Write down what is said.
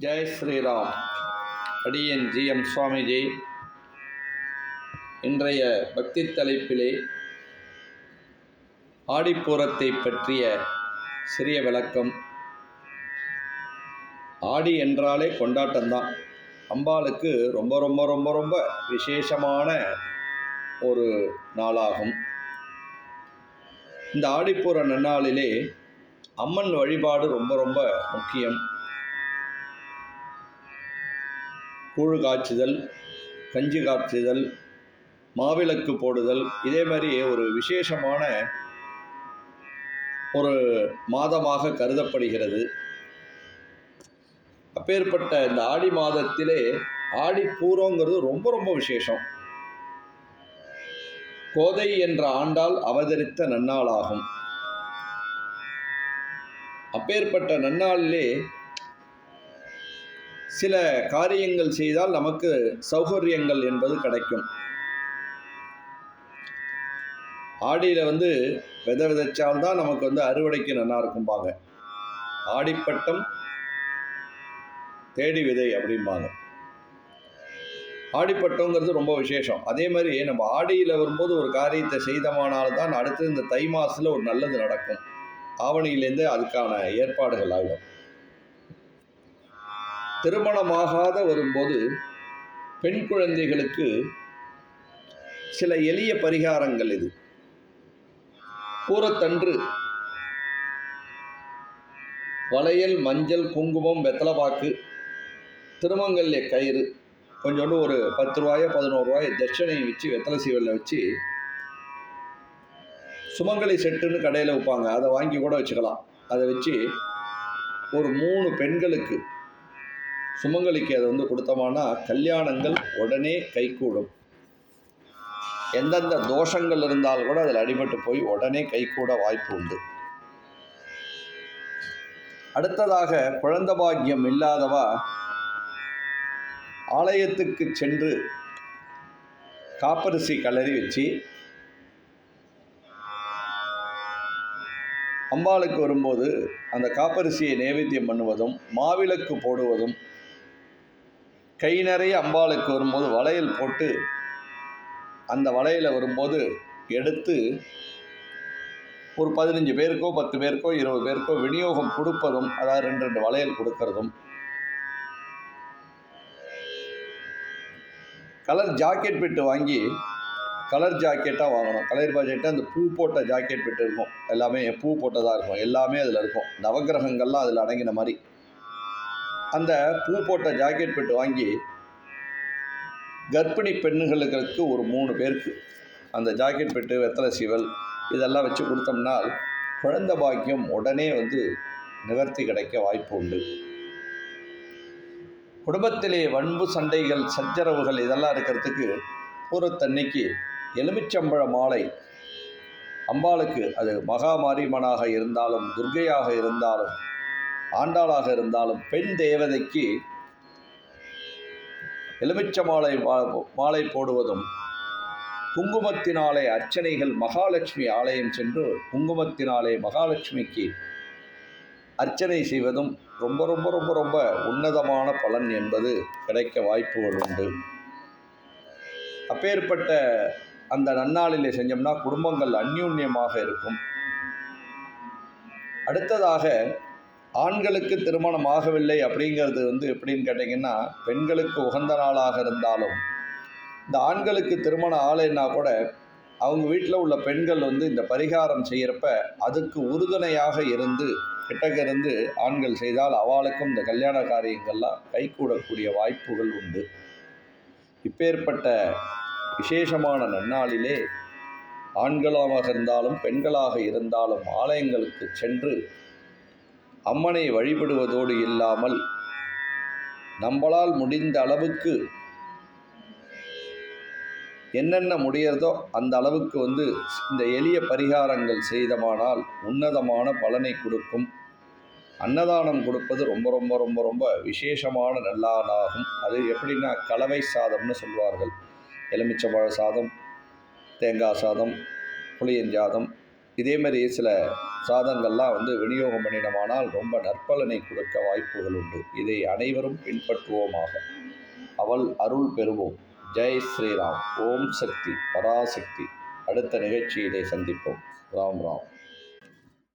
ஜெய் ஸ்ரீராம். அடியன் ஜிஎம் சுவாமிஜி. இன்றைய பக்தி தலைப்பிலே ஆடிப்பூரத்தை பற்றிய சிறிய விளக்கம். ஆடி என்றாலே கொண்டாட்டம்தான். அம்பாளுக்கு ரொம்ப ரொம்ப ரொம்ப ரொம்ப விசேஷமான ஒரு நாளாகும். இந்த ஆடிப்பூர நன்னாளிலே அம்மன் வழிபாடு ரொம்ப ரொம்ப முக்கியம். கூழு காய்ச்சுதல் கஞ்சி காய்ச்சுதல் மாவிளக்கு போடுதல் இதே மாதிரி ஒரு விசேஷமான ஒரு மாதமாக கருதப்படுகிறது. அப்பேற்பட்ட இந்த ஆடி மாதத்திலே ஆடி பூரோங்கிறது ரொம்ப ரொம்ப விசேஷம். கோதை என்ற ஆண்டால் அவதரித்த நன்னாளாகும் அப்பேற்பட்ட நன்னாளிலே சில காரியங்கள் செய்தால் நமக்கு சௌகரியங்கள் என்பது கிடைக்கும். ஆடியில் வந்து விதை விதைச்சால்தான் நமக்கு வந்து அறுவடைக்கு நல்லா இருக்கும்பாங்க. ஆடிப்பட்டம் தேடி விதை அப்படிம்பாங்க. ஆடிப்பட்டங்கிறது ரொம்ப விசேஷம். அதே மாதிரி நம்ம ஆடியில் வரும்போது ஒரு காரியத்தை செய்தமானால்தான் அடுத்து இந்த தை மாதத்தில் ஒரு நல்லது நடக்கும். ஆவணியிலேருந்து அதுக்கான ஏற்பாடுகள் ஆகிடும் திருமணமாகாத வரும்போது பெண் குழந்தைகளுக்கு சில எளிய பரிகாரங்கள் இது. பூரத்தன்று வளையல் மஞ்சள் குங்குமம் வெத்தலைப்பாக்கு திருமங்கல்ய கயிறு கொஞ்சோண்டு ஒரு பத்து ரூபாயோ பதினோரு ரூபாய் தட்சணையை வச்சு வெத்தலை சீவலில் வச்சு சுமங்கலி செட்டுன்னு கடையில் வைப்பாங்க. அதை வாங்கி கூட வச்சுக்கலாம். அதை வச்சு ஒரு மூணு பெண்களுக்கு சுமங்கலிக்கு அதை வந்து கொடுத்தோம்னா கல்யாணங்கள் உடனே கைகூடும். எந்தெந்த தோஷங்கள் இருந்தால் கூட அதில் அடிபட்டு போய் உடனே கைகூட வாய்ப்பு உண்டு. அடுத்ததாக குழந்த பாக்கியம் இல்லாதவா ஆலயத்துக்கு சென்று காப்பரிசி கலரி வச்சு அம்பாளுக்கு வரும்போது அந்த காப்பரிசியை நைவேத்தியம் பண்ணுவதும் மாவிளக்கு போடுவதும் கை நிறைய அம்பாளுக்கு வரும்போது வளையல் போட்டு அந்த வளையலை வரும்போது எடுத்து ஒரு பதினஞ்சு பேருக்கோ பத்து பேருக்கோ இருபது பேருக்கோ விநியோகம் கொடுப்பதும் அதாவது ரெண்டு ரெண்டு வளையல் கொடுக்கறதும். கலர் ஜாக்கெட் பிட்டு வாங்கி கலர் ஜாக்கெட்டாக வாங்கணும். கலர் ஜாக்கெட்டாக அந்த பூ போட்ட ஜாக்கெட் பிட்டு இருக்கும். எல்லாமே பூ போட்டதாக இருக்கும். எல்லாமே அதில் இருக்கும். நவகிரகங்கள்லாம் அதில் அடங்கின மாதிரி. அந்த பூ போட்ட ஜாக்கெட் பெட்டு வாங்கி கர்ப்பிணி பெண்களுக்கு ஒரு மூணு பேருக்கு. அந்த ஜாக்கெட் பெட்டு வெத்தலை சீவல் இதெல்லாம் வச்சு கொடுத்தோம்னால் குழந்த பாக்கியம் உடனே வந்து நிவர்த்தி கிடைக்க வாய்ப்பு உண்டு. குடும்பத்திலே வன்பு சண்டைகள் சச்சரவுகள் இதெல்லாம் இருக்கிறதுக்கு பூரத்தன்னைக்கு எலுமிச்சம்பழ மாலை. அம்பாளுக்கு அது மகாமாரிமனாக இருந்தாலும் துர்கையாக இருந்தாலும் ஆண்டாளாக இருந்தாலும் பெண் தேவதைக்கு எலுமிச்ச மாலை மாலை போடுவதும் குங்குமத்தினாலே அர்ச்சனைகள் மகாலட்சுமி ஆலயம் சென்று குங்குமத்தினாலே மகாலட்சுமிக்கு அர்ச்சனை செய்வதும் ரொம்ப ரொம்ப ரொம்ப ரொம்ப உன்னதமான பலன் என்பது கிடைக்க வாய்ப்புகள் உண்டு. அப்பேற்பட்ட அந்த நன்னாளிலே செஞ்சோம்னா குடும்பங்கள் அந்யூன்யமாக இருக்கும். அடுத்ததாக ஆண்களுக்கு திருமணம் ஆகவில்லை அப்படிங்கிறது வந்து எப்படின்னு கேட்டிங்கன்னா பெண்களுக்கு உகந்த நாளாக இருந்தாலும் இந்த ஆண்களுக்கு திருமணம் ஆலைன்னா கூட அவங்க வீட்டில் உள்ள பெண்கள் வந்து இந்த பரிகாரம் செய்கிறப்ப அதுக்கு உறுதுணையாக இருந்து கிட்டக்க இருந்து ஆண்கள் செய்தால் அவளுக்கும் இந்த கல்யாண காரியங்கள்லாம் கைகூடக்கூடிய வாய்ப்புகள் உண்டு. இப்பேற்பட்ட விசேஷமான நன்னாளிலே ஆண்களாக இருந்தாலும் பெண்களாக இருந்தாலும் ஆலயங்களுக்கு சென்று அம்மனை வழிபடுவதோடு இல்லாமல் நம்மளால் முடிந்த அளவுக்கு என்னென்ன முடியறதோ அந்த அளவுக்கு வந்து இந்த எளிய பரிகாரங்கள் செய்தமானால் உன்னதமான பலனை கொடுக்கும். அன்னதானம் கொடுப்பது ரொம்ப ரொம்ப ரொம்ப ரொம்ப விசேஷமான நல்லானாகும் அது எப்படின்னா கலவை சாதம்னு சொல்வார்கள். எலுமிச்சம்பழ சாதம் தேங்காய் சாதம் புளியஞ்சாதம் இதே மாதிரி சில சாதங்கள்லாம் வந்து விநியோகம் பண்ணினோமானால் ரொம்ப நற்பலனை கொடுக்க வாய்ப்புகள் உண்டு. இதை அனைவரும் பின்பற்றுவோமாக. அவள் அருள் பெறுவோம். ஜெய் ஸ்ரீராம். ஓம் சக்தி. பராசக்தி. அடுத்த நிகழ்ச்சியிலே சந்திப்போம். ராம் ராம்.